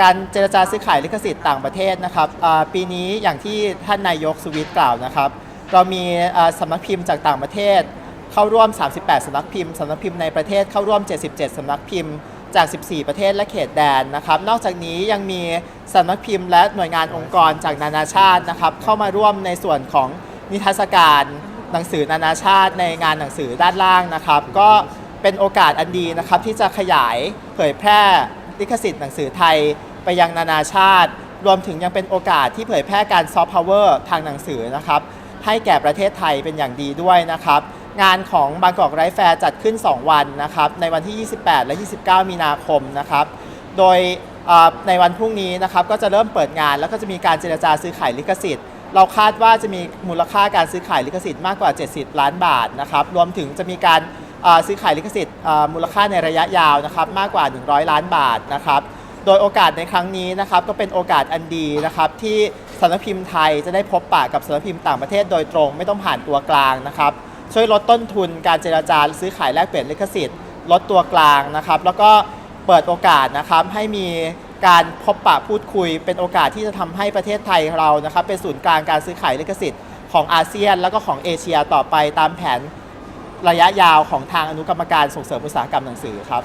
การเจรจาซื้อขายลิขสิทธิ์ต่างประเทศนะครับปีนี้อย่างที่ท่านนายกสวิตกล่าวนะครับ เรามีสำนักพิมพ์จากต่างประเทศ เข้าร่วม 38สำนักพิมพ์สำนักพิมพ์ในประเทศเข้าร่วม 77สำนักพิมพ์จาก 14 ประเทศและเขตแดนนะครับ นอกจากนี้ยังมีสำนักพิมพ์และหน่วยงานองค์กรจากนานาชาตินะครับ เข้ามาร่วมในส่วนของนิทรรศการหนังสือนานาชาติในงานหนังสือด้านล่างนะครับ ก็เป็นโอกาสอันดีนะครับที่จะขยายเผยแพร่ ลิขสิทธิ์หนังสือไทยไปยังนานาชาติ รวมถึงยังเป็นโอกาสที่เผยแพร่การซอฟต์พาวเวอร์ทางหนังสือนะครับ ให้แก่ประเทศไทยเป็นอย่างดีด้วยนะครับ งานของบางกอกไรแฟร์จัดขึ้น 2 วันนะครับ ในวันที่ 28 และ 29 มีนาคมนะครับ โดยในวันพรุ่งนี้นะครับก็จะเริ่มเปิดงานแล้วก็จะมีการเจรจาซื้อขายลิขสิทธิ์ เราคาดว่าจะมีมูลค่าการซื้อขายลิขสิทธิ์มากกว่า 70 ล้านบาทนะครับ รวมถึงจะมีการ ซื้อขายลิขสิทธิ์มูลค่าในระยะยาวนะครับมากกว่า 100 ล้านบาทนะครับโดยโอกาสในครั้งนี้นะครับก็เป็นโอกาสอันดีนะครับที่สำนักพิมพ์ไทยจะได้พบปะกับสำนักพิมพ์ต่างประเทศโดยตรง ไม่ต้องผ่านตัวกลางนะครับช่วยลดต้นทุนการเจราจาซื้อขายแลกเปลี่ยนลิขสิทธิ์ ลดตัวกลางนะครับแล้วก็เปิดโอกาสนะครับให้มีการพบปะพูดคุย เป็นโอกาสที่จะทำให้ประเทศไทยเรานะครับเป็นศูนย์กลางการซื้อขายลิขสิทธิ์ของอาเซียน แล้วก็ของเอเชียต่อไปตามแผน ระยะยาวของทางอนุกรรมการส่งเสริมอุตสาหกรรมหนังสือครับ